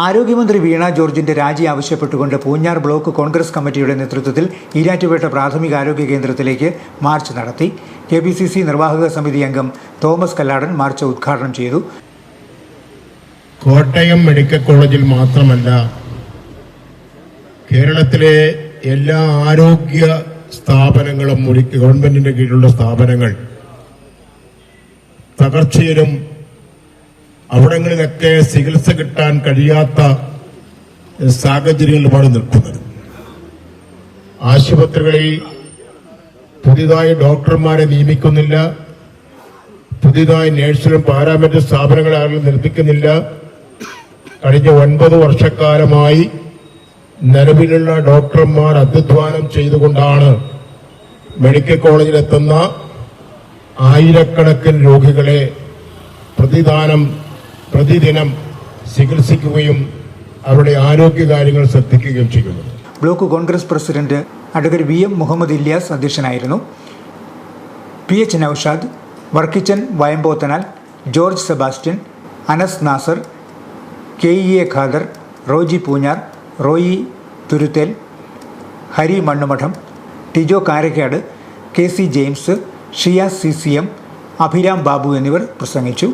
ആരോഗ്യമന്ത്രി വീണ ജോർജിന്റെ രാജി ആവശ്യപ്പെട്ടുകൊണ്ട് പൂഞ്ഞാർ ബ്ലോക്ക് കോൺഗ്രസ് കമ്മിറ്റിയുടെ നേതൃത്വത്തിൽ ഈരാറ്റുപേട്ട പ്രാഥമിക ആരോഗ്യ കേന്ദ്രത്തിലേക്ക് മാർച്ച് നടത്തി. കെ പി സി സി നിർവാഹക സമിതി അംഗം തോമസ് കല്ലാടൻ മാർച്ച് ഉദ്ഘാടനം ചെയ്തു. കോട്ടയം മെഡിക്കൽ കോളേജിൽ മാത്രമല്ല കേരളത്തിലെ എല്ലാ ആരോഗ്യ സ്ഥാപനങ്ങളും ഗവൺമെന്റിന്റെ കീഴിലുള്ള സ്ഥാപനങ്ങൾ തകർച്ചയിലും അവിടങ്ങളിലൊക്കെ ചികിത്സ കിട്ടാൻ കഴിയാത്ത സാഹചര്യങ്ങളിലുമാണ് നിൽക്കുന്നത്. ആശുപത്രികളിൽ പുതിയതായി ഡോക്ടർമാരെ നിയമിക്കുന്നില്ല. പുതിയതായി നഴ്സിലും പാരാമെഡിക്കൽ സ്ഥാപനങ്ങളെ നിർമ്മിക്കുന്നില്ല. കഴിഞ്ഞ ഒൻപത് വർഷക്കാലമായി നിലവിലുള്ള ഡോക്ടർമാർ അധ്വാനം ചെയ്തുകൊണ്ടാണ് മെഡിക്കൽ കോളേജിലെത്തുന്ന ആയിരക്കണക്കിന് രോഗികളെ പ്രതിദാനം പ്രതിദിനം ചികിത്സിക്കുകയും അവരുടെ ആരോഗ്യകാര്യങ്ങൾ ശ്രദ്ധിക്കുകയും ചെയ്യുന്നു. Block Congress president advocate V M Muhammad Ilyas അധ്യക്ഷനായിരുന്നു. P H Noushad Varkichan Vayampothanal George Sebastian Anas Nasar K E A Khader Roji Poonjar Roy Thuruthel Hari Mannumadom Tijo Karakkad K C James Shiyas C C M Abhiram Babu എന്നിവർ പ്രസംഗിച്ചു.